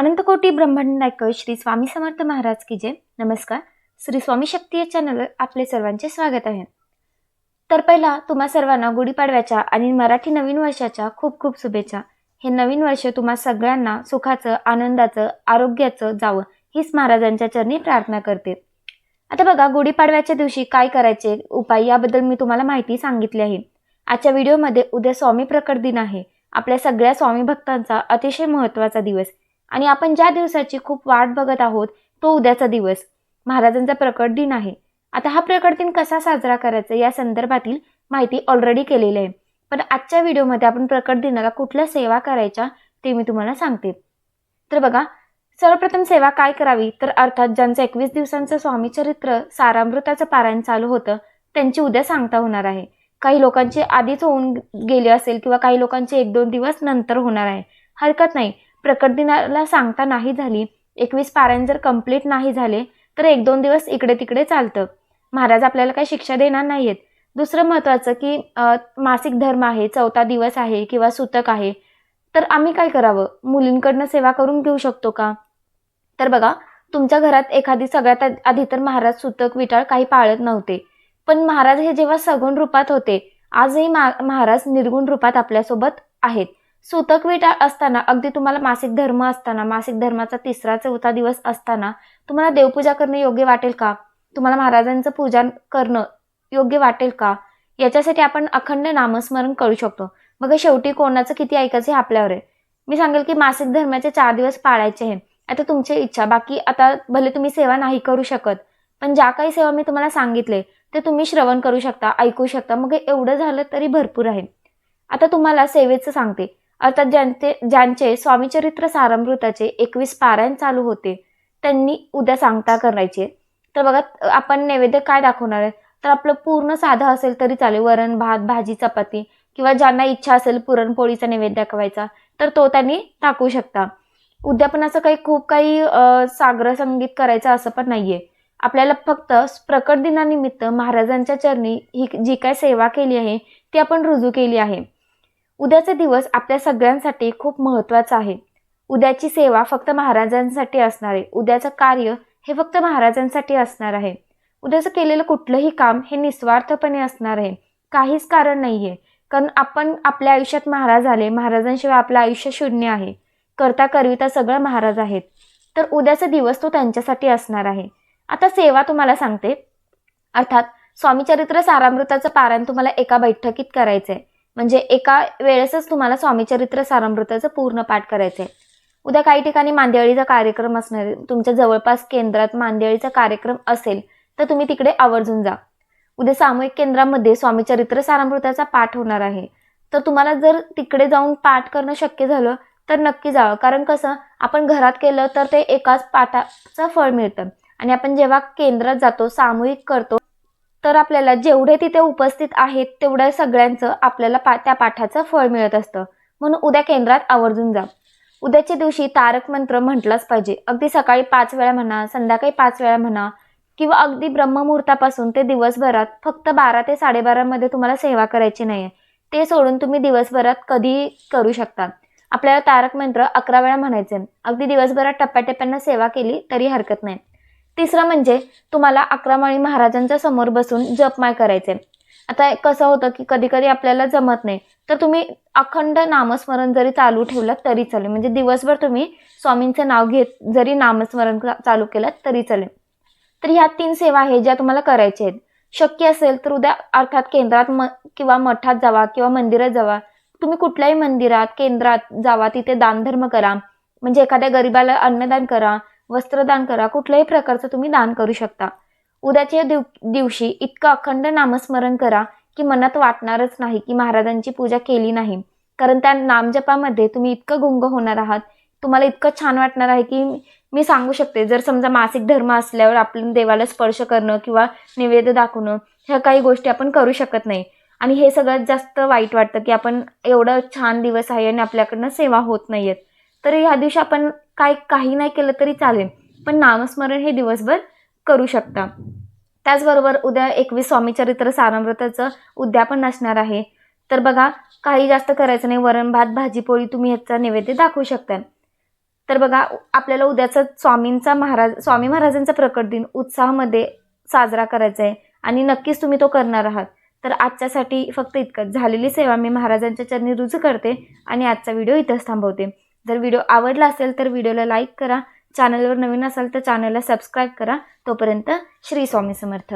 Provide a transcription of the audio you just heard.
अनंतकोटी ब्रह्मांड नायक श्री स्वामी समर्थ महाराज की जय. नमस्कार. श्री स्वामी शक्ती या चॅनलवर आपले सर्वांचे स्वागत आहे. तर पहिला तुम्हा सर्वांना गुढीपाडव्याच्या आणि मराठी नवीन वर्षाच्या खूप खूप शुभेच्छा. हे नवीन वर्ष तुम्हा सगळ्यांना सुखाचं आनंदाचं आरोग्याचं जावं हीच महाराजांच्या चरणी प्रार्थना करते. आता बघा गुढीपाडव्याच्या दिवशी काय करायचे उपाय याबद्दल मी तुम्हाला माहिती सांगितली आहे. आजच्या व्हिडिओमध्ये उद्या स्वामी प्रकट दिन आहे. आपल्या सगळ्या स्वामी भक्तांचा अतिशय महत्त्वाचा दिवस. आणि आपण ज्या दिवसाची खूप वाट बघत आहोत तो उद्याचा दिवस. महाराजांचा प्रकट दिन आहे. आता हा प्रकट दिन कसा साजरा करायचा या संदर्भातील माहिती ऑलरेडी केलेली आहे. पण आजच्या व्हिडिओमध्ये आपण प्रकट दिनाला कुठल्या सेवा करायच्या ते मी तुम्हाला सांगते. तर बघा सर्वप्रथम सेवा काय करावी? तर अर्थात ज्यांचं एकवीस दिवसांचं स्वामीचरित्र सारामृताचं पारायण चालू होतं त्यांची उद्या सांगता होणार आहे. काही लोकांची आधीच होऊन गेली असेल किंवा काही लोकांचे एक दोन दिवस नंतर होणार आहे. हरकत नाही. प्रकट दिनाला सांगता नाही झाली. एकवीस पारायण जर कंप्लीट नाही झाले तर एक दोन दिवस इकडे तिकडे चालतं. महाराज आपल्याला काही शिक्षा देणार नाही आहेत दुसरं महत्त्वाचं की मासिक धर्म आहे चौथा दिवस आहे किंवा सुतक आहे तर आम्ही काय करावं? मुलींकडनं सेवा करून घेऊ शकतो का? तर बघा तुमच्या घरात एखादी सगळ्यात आधी तर महाराज सुतक विटाळ काही पाळत नव्हते. पण महाराज हे जेव्हा सगुण रूपात होते आजही महाराज निर्गुण रूपात आपल्यासोबत आहेत. सुतक विटाळ असताना अगदी तुम्हाला मासिक धर्म असताना मासिक धर्माचा तिसरा चौथा दिवस असताना तुम्हाला देवपूजा करणं योग्य वाटेल का? तुम्हाला महाराजांचं पूजन करणं योग्य वाटेल का? याच्यासाठी आपण अखंड नामस्मरण करू शकतो. मग शेवटी कोणाचं किती ऐकायचं हे आपल्यावर आहे. मी सांगेल की मासिक धर्माचे चार दिवस पाळायचे आहे आता तुमची इच्छा बाकी आता भले तुम्ही सेवा नाही करू शकत पण ज्या काही सेवा मी तुम्हाला सांगितले ते तुम्ही श्रवण करू शकता ऐकू शकता. मग एवढं झालं तरी भरपूर आहे. आता तुम्हाला सेवेचं सांगते. अर्थात ज्यांचे ज्यांचे स्वामीचरित्र सारामृताचे एकवीस पारायण चालू होते त्यांनी उद्या सांगता करायचे. तर बघा आपण नैवेद्य काय दाखवणार आहे? तर आपलं पूर्ण साधं असेल तरी चालेल. वरण भात भाजी चपाती किंवा ज्यांना इच्छा असेल पुरणपोळीचा नैवेद्य दाखवायचा तर तो त्यांनी टाकू शकता. उद्या पण असं काही खूप काही सागर संगीत करायचं असं पण नाहीये. आपल्याला फक्त प्रकट दिनानिमित्त महाराजांच्या चरणी ही जी काय सेवा केली आहे ती आपण रुजू केली आहे. उद्याचा दिवस आपल्या सगळ्यांसाठी खूप महत्त्वाचा आहे. उद्याची सेवा फक्त महाराजांसाठी असणार आहे. उद्याचं कार्य हे फक्त महाराजांसाठी असणार आहे. उद्याचं केलेलं कुठलंही काम हे निस्वार्थपणे असणार आहे. काहीच कारण नाही आहे कारण आपण आपल्या आयुष्यात महाराज आले. महाराजांशिवाय आपलं आयुष्य शून्य आहे. करता करविता सगळं महाराज आहेत. तर उद्याचा दिवस तो त्यांच्यासाठी असणार आहे. आता सेवा तुम्हाला सांगते. अर्थात स्वामीचरित्र सारामृताचं पारायण तुम्हाला एका बैठकीत करायचं आहे म्हणजे एका वेळेसच तुम्हाला स्वामीचरित्र सारामृताचं पूर्ण पाठ करायचं आहे उद्या काही ठिकाणी मांदियाळीचा कार्यक्रम असणार आहे. तुमच्या जवळपास केंद्रात मांदियाळीचा कार्यक्रम असेल तर तुम्ही तिकडे आवर्जून जा. उद्या सामूहिक केंद्रामध्ये स्वामीचरित्र सारामृताचा पाठ होणार आहे. तर तुम्हाला जर तिकडे जाऊन पाठ करणं शक्य झालं तर नक्की जावं कारण कसं आपण घरात केलं तर ते एकाच पाठाचं फळ मिळतं. आणि आपण जेव्हा केंद्रात जातो सामूहिक करतो तर आपल्याला जेवढे तिथे उपस्थित आहेत तेवढ्या सगळ्यांचं आपल्याला पा त्या पाठाचं फळ मिळत असतं. म्हणून उद्या केंद्रात आवर्जून जा. उद्याच्या दिवशी तारक मंत्र म्हटलाच पाहिजे. अगदी सकाळी पाच वेळा म्हणा संध्याकाळी पाच वेळा म्हणा किंवा अगदी ब्रह्ममुहूर्तापासून ते दिवसभरात फक्त बारा ते साडेबारामध्ये तुम्हाला सेवा करायची नाही ते सोडून तुम्ही दिवसभरात कधी करू शकता. आपल्याला तारक मंत्र अकरा वेळा म्हणायचे अगदी दिवसभरात टप्प्याटप्प्यानं सेवा केली तरी हरकत नाही. तिसरं म्हणजे तुम्हाला अकरामाळी महाराजांच्या समोर बसून जपमाय करायचे आता कसं होतं की कधी कधी आपल्याला जमत नाही. तर तुम्ही अखंड नामस्मरण जरी चालू ठेवलं तरी चालेल. म्हणजे दिवसभर तुम्ही स्वामींचं नाव घेत जरी नामस्मरण चालू केलं तरी चालेल. तर ह्या तीन सेवा आहेत ज्या तुम्हाला करायच्या आहेत. शक्य असेल तर उद्या अर्थात केंद्रात म किंवा मठात जावा किंवा मंदिरात जावा. तुम्ही कुठल्याही मंदिरात केंद्रात जावा तिथे दानधर्म करा. म्हणजे एखाद्या गरिबाला अन्नदान करा. वस्त्रदान करा. कुठल्याही प्रकारचं तुम्ही दान करू शकता. उद्याच्या दिव दिवशी इतकं अखंड नामस्मरण करा की मनात वाटणारच नाही की महाराजांची पूजा केली नाही. कारण त्या नामजपामध्ये तुम्ही इतकं गुंग होणार आहात. तुम्हाला इतकं छान वाटणार आहे की मी सांगू शकते. जर समजा मासिक धर्म असल्यावर आपण देवाला स्पर्श करणं किंवा निवेद दाखवणं ह्या काही गोष्टी आपण करू शकत नाही. आणि हे सगळ्यात जास्त वाईट वाटतं की आपण एवढं छान दिवस आहे आणि आपल्याकडनं सेवा होत नाही आहेत तर ह्या दिवशी आपण काय काही नाही केलं तरी चालेल. पण नामस्मरण हे दिवसभर करू शकता. त्याचबरोबर उद्या एकवीस स्वामीचरित्र सारामृताचं उद्यापन असणार आहे. तर बघा काही जास्त करायचं नाही. वरण भात भाजी पोळी तुम्ही ह्याचा नैवेद्य दाखवू शकता. तर बघा आपल्याला उद्याचा स्वामींचा महाराज स्वामी महाराजांचा प्रकट दिन उत्साहामध्ये साजरा करायचा आहे. आणि नक्कीच तुम्ही तो करणार आहात. तर आजच्यासाठी फक्त इतकंच. झालेली सेवा मी महाराजांच्या चरणी रुजू करते आणि आजचा व्हिडिओ इथंच थांबवते. जर व्हिडिओ आवडला असेल तर व्हिडिओला लाईक करा. चॅनलवर नवीन असाल तर चॅनलला सबस्क्राईब करा. तोपर्यंत श्री स्वामी समर्थ.